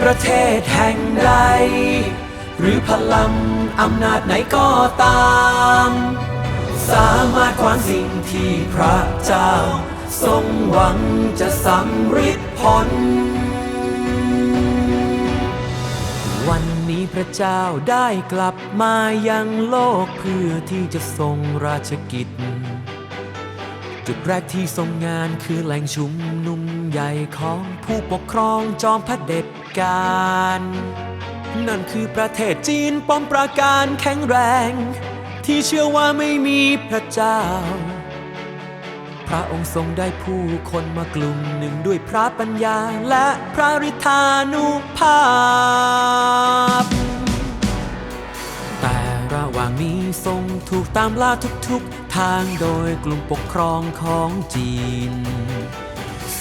ประเทศแห่งใด หรือพลังอำนาจไหนก็ตาม สามารถขวางสิ่งที่พระเจ้า ทรงหวังจะสำฤทธิ์ผล วันนี้พระเจ้าได้กลับมายังโลกเพื่อที่จะทรงราชกิจ จุดแรกที่ทรงงานคือแหล่งชุมนุมใหญ่ของผู้ปกครองจอมเผด็จการ นั่นคือประเทศจีนป้อมปราการแข็งแรง ที่เชื่อว่าไม่มีพระเจ้า พระองค์ทรงได้ผู้คนมากลุ่มหนึ่งด้วยพระปัญญาและพระฤทธานุภาพ แต่ระหว่างนี้ทรงถูกตามล่าทุกๆ ทางโดยกลุ่มปกครองของจีน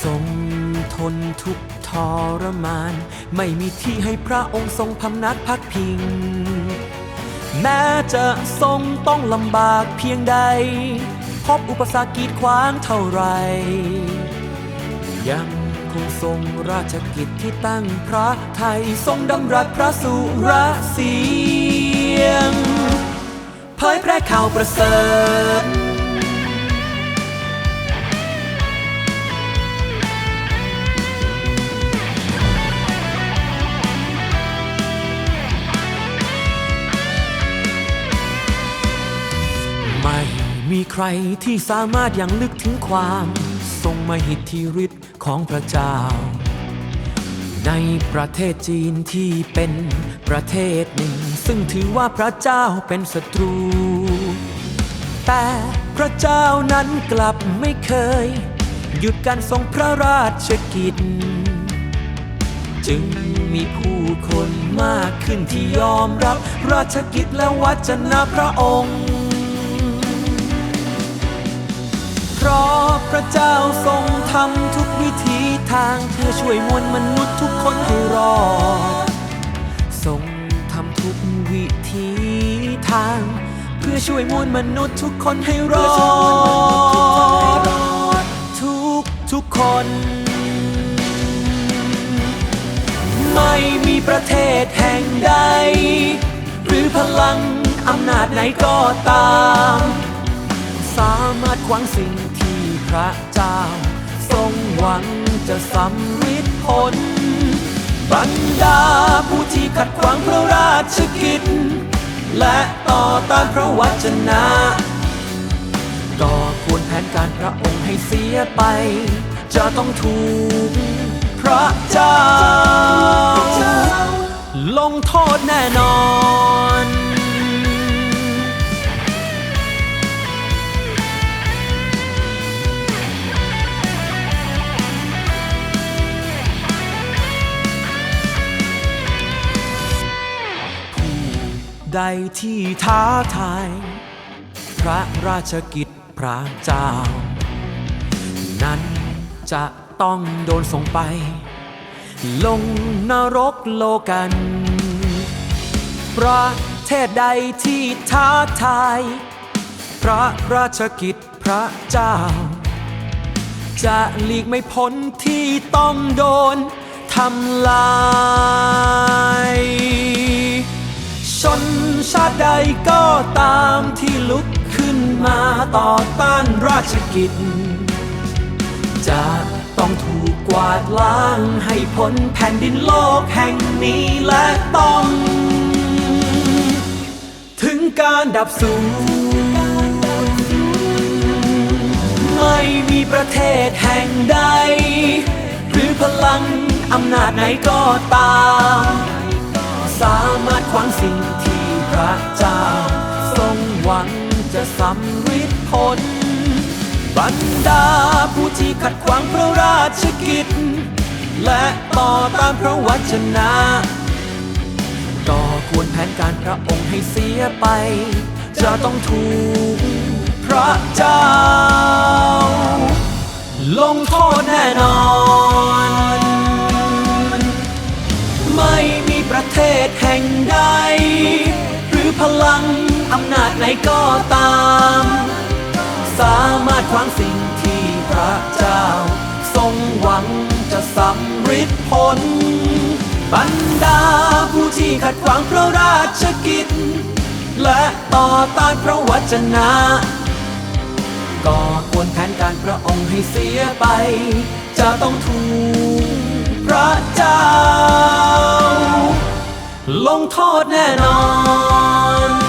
ทรงทนทุกทรมาน ไม่มีที่ให้พระองค์ทรงพำนักพักพิง แม้จะทรงต้องลำบากเพียงใด พบอุปสรรคกีดขวางเท่าไร ยังคงทรงราชกิจที่ตั้งพระไทยทรงดำรัสพระสุรสี ยแพร่ข่าวประเสริฐไม่มีใครที่สามารถยังลึกถึงความ ทรงมหิทธิฤทธิ์ของพระเจ้า ในประเทศจีนที่เป็นประเทศหนึ่ง ซึ่งถือว่าพระเจ้าเป็นศัตรู แต่พระเจ้านั้นกลับไม่เคย หยุดการทรงพระราชกิจ จึงมีผู้คนมากขึ้นที่ยอมรับราชกิจและวัจนะพระองค์ เพราะพระเจ้าทรงทำทุกวิธีทางเพื่อช่วยมวลมนุษย์ทุกคนให้รอด ทรงทำทุกวิธีทาง เพื่อช่วยมวลมนุษย์ทุกคนให้รอด ทุกทุกคน ไม่มีประเทศแห่งใด หรือพลังอำนาจไหนก็ตาม สามารถขวางสิ่ง พระเจ้า ทรงหวังจะสำฤทธิ์ผล บรรดาผู้ที่ขัดขวางพระราชกิจ และต่อต้านพระวจนะก่อควรแผนการพระองค์ให้เสียไป จะต้องถูกพระเจ้า ลงโทษแน่นอน ใดที่ท้าทาย พระราชกิจพระเจ้า นั้นจะต้องโดนส่งไป ลงนรกโลกัน ประเทศใดที่ท้าทาย พระราชกิจพระเจ้า จะหลีกไม่พ้นที่ต้องโดนทำลาย ชนชาติใดก็ตามที่ลุกขึ้นมาต่อต้านราชกิจ จะต้องถูกกวาดล้างให้พ้นแผ่นดินโลกแห่งนี้และต้อง ถึงการดับสูญไม่มีประเทศแห่งใด หรือพลังอำนาจไหนก็ตาม สามารถขวางสิ่งที่พระเจ้า ทรงหวังจะสำฤทธิ์ผล บรรดาผู้ที่ขัดขวางพระราชกิจ และต่อตานพระวจนะก่อควรแผนการพระองค์ให้เสียไป จะต้องถูกพระเจ้า ลงโทษแน่นอน ไหนก็ตาม สามารถขวางสิ่งที่พระเจ้า ทรงหวังจะสำฤทธิ์ผล บรรดาผู้ที่ขัดขวางพระราชกิจ และต่อต้านพระวจนะ ก็ควรแผนการพระองค์ให้เสียไป จะต้องถูกพระเจ้า ลงโทษแน่นอน